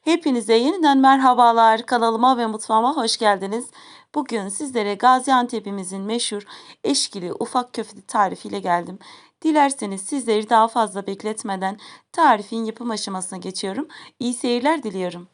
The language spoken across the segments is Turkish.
Hepinize yeniden merhabalar. Kanalıma ve mutfağıma hoş geldiniz. Bugün sizlere Gaziantep'imizin meşhur eşkili ufak köfte tarifiyle geldim. Dilerseniz sizleri daha fazla bekletmeden tarifin yapım aşamasına geçiyorum. İyi seyirler diliyorum.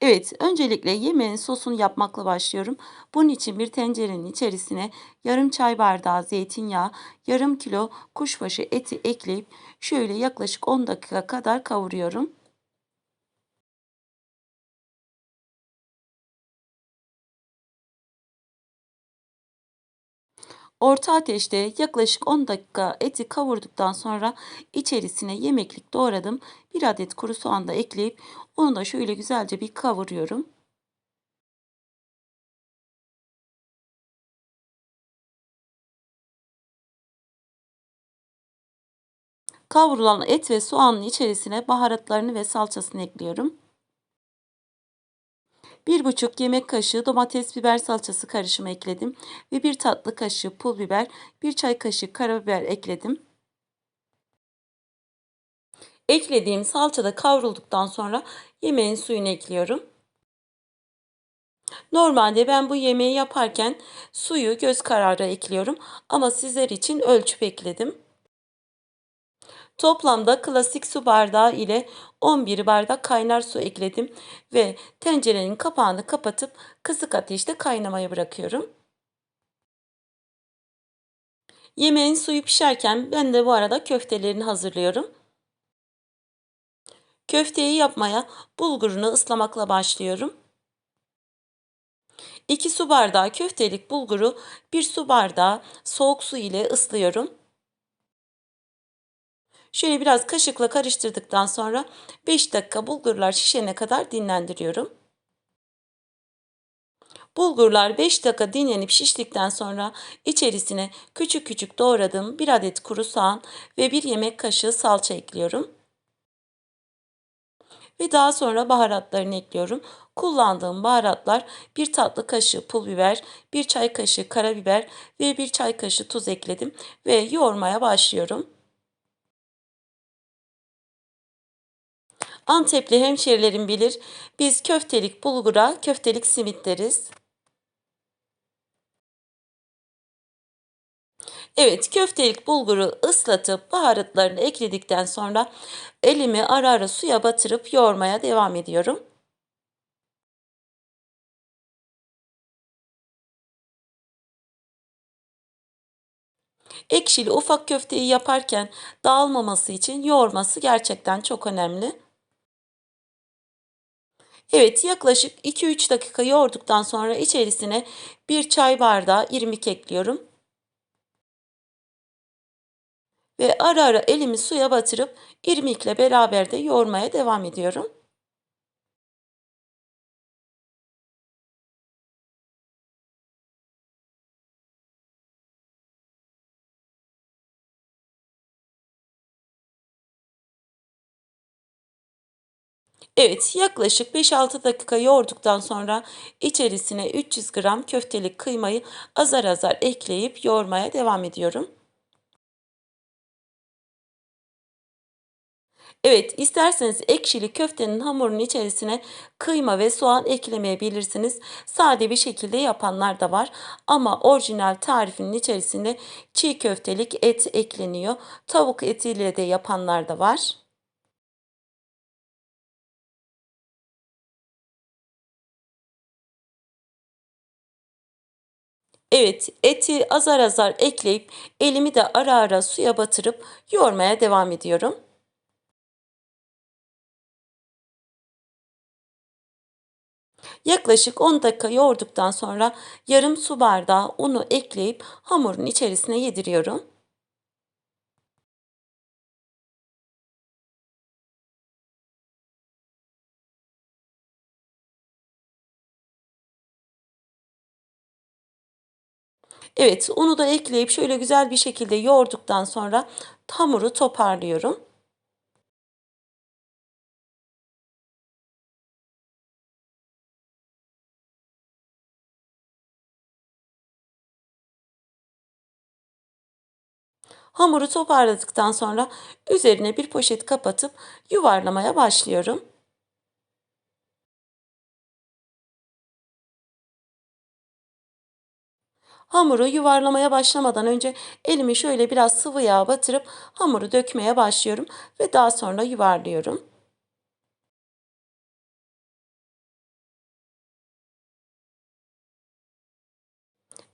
Evet, öncelikle yemeğin sosunu yapmakla başlıyorum. Bunun için bir tencerenin içerisine yarım çay bardağı zeytinyağı, yarım kilo kuşbaşı eti ekleyip şöyle yaklaşık 10 dakika kadar kavuruyorum. Orta ateşte yaklaşık 10 dakika eti kavurduktan sonra içerisine yemeklik doğradım. Bir adet kuru soğan da ekleyip onu da şöyle güzelce bir kavuruyorum. Kavrulan et ve soğanın içerisine baharatlarını ve salçasını ekliyorum. 1,5 yemek kaşığı domates biber salçası karışımı ekledim ve 1 tatlı kaşığı pul biber, 1 çay kaşığı karabiber ekledim. Eklediğim salça da kavrulduktan sonra yemeğin suyunu ekliyorum. Normalde ben bu yemeği yaparken suyu göz kararı ekliyorum ama sizler için ölçüp ekledim. Toplamda klasik su bardağı ile 11 bardak kaynar su ekledim ve tencerenin kapağını kapatıp kısık ateşte kaynamaya bırakıyorum. Yemeğin suyu pişerken ben de bu arada köftelerini hazırlıyorum. Köfteyi yapmaya bulgurunu ıslamakla başlıyorum. 2 su bardağı köftelik bulguru 1 su bardağı soğuk su ile ıslıyorum. Şöyle biraz kaşıkla karıştırdıktan sonra 5 dakika bulgurlar şişene kadar dinlendiriyorum. Bulgurlar 5 dakika dinlenip şiştikten sonra içerisine küçük küçük doğradığım 1 adet kuru soğan ve 1 yemek kaşığı salça ekliyorum. Ve daha sonra baharatlarını ekliyorum. Kullandığım baharatlar 1 tatlı kaşığı pul biber, 1 çay kaşığı karabiber ve 1 çay kaşığı tuz ekledim ve yoğurmaya başlıyorum. Antepli hemşerilerim bilir. Biz köftelik bulgura köftelik simit deriz. Evet, köftelik bulguru ıslatıp baharatlarını ekledikten sonra elimi ara ara suya batırıp yoğurmaya devam ediyorum. Ekşili ufak köfteyi yaparken dağılmaması için yoğurması gerçekten çok önemli. Evet yaklaşık 2-3 dakika yoğurduktan sonra içerisine bir çay bardağı irmik ekliyorum. Ve ara ara elimi suya batırıp irmikle beraber de yoğurmaya devam ediyorum. Evet, yaklaşık 5-6 dakika yoğurduktan sonra içerisine 300 gram köftelik kıymayı azar azar ekleyip yoğurmaya devam ediyorum. Evet, isterseniz ekşili köftenin hamurunun içerisine kıyma ve soğan eklemeyebilirsiniz. Sade bir şekilde yapanlar da var. Ama orijinal tarifinin içerisine çiğ köftelik et ekleniyor. Tavuk etiyle de yapanlar da var. Evet, eti azar azar ekleyip elimi de ara ara suya batırıp yoğurmaya devam ediyorum. Yaklaşık 10 dakika yoğurduktan sonra yarım su bardağı unu ekleyip hamurun içerisine yediriyorum. Evet onu da ekleyip şöyle güzel bir şekilde yoğurduktan sonra hamuru toparlıyorum. Hamuru toparladıktan sonra üzerine bir poşet kapatıp yuvarlamaya başlıyorum. Hamuru yuvarlamaya başlamadan önce elimi şöyle biraz sıvı yağ batırıp hamuru dökmeye başlıyorum ve daha sonra yuvarlıyorum.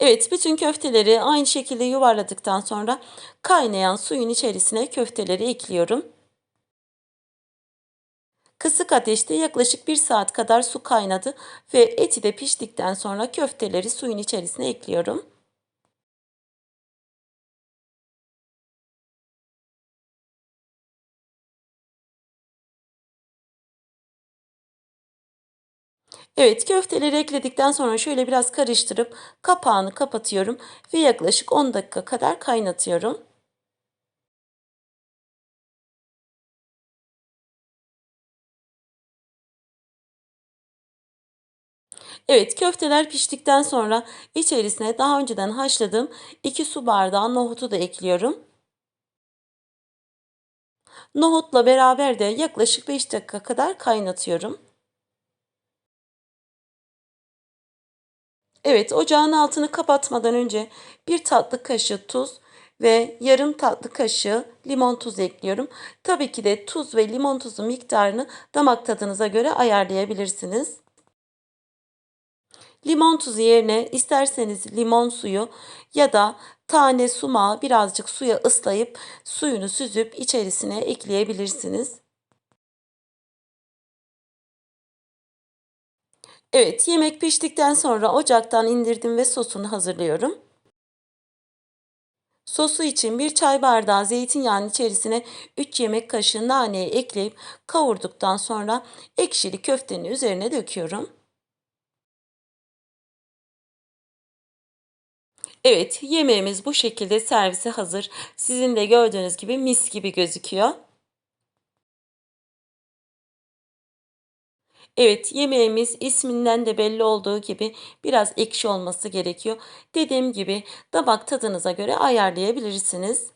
Evet, bütün köfteleri aynı şekilde yuvarladıktan sonra kaynayan suyun içerisine köfteleri ekliyorum. Kısık ateşte yaklaşık 1 saat kadar su kaynadı ve eti de piştikten sonra köfteleri suyun içerisine ekliyorum. Evet, köfteleri ekledikten sonra şöyle biraz karıştırıp kapağını kapatıyorum ve yaklaşık 10 dakika kadar kaynatıyorum. Evet, köfteler piştikten sonra içerisine daha önceden haşladığım 2 su bardağı nohutu da ekliyorum. Nohutla beraber de yaklaşık 5 dakika kadar kaynatıyorum. Evet, ocağın altını kapatmadan önce bir tatlı kaşığı tuz ve yarım tatlı kaşığı limon tuzu ekliyorum. Tabii ki de tuz ve limon tuzu miktarını damak tadınıza göre ayarlayabilirsiniz. Limon tuzu yerine isterseniz limon suyu ya da tane sumağı birazcık suya ıslayıp suyunu süzüp içerisine ekleyebilirsiniz. Evet, yemek piştikten sonra ocaktan indirdim ve sosunu hazırlıyorum. Sosu için bir çay bardağı zeytinyağının içerisine 3 yemek kaşığı naneyi ekleyip kavurduktan sonra ekşili köftenin üzerine döküyorum. Evet, yemeğimiz bu şekilde servise hazır. Sizin de gördüğünüz gibi mis gibi gözüküyor. Evet, yemeğimiz isminden de belli olduğu gibi biraz ekşi olması gerekiyor. Dediğim gibi damak tadınıza göre ayarlayabilirsiniz.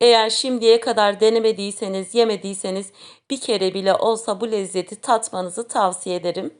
Eğer şimdiye kadar denemediyseniz, yemediyseniz bir kere bile olsa bu lezzeti tatmanızı tavsiye ederim.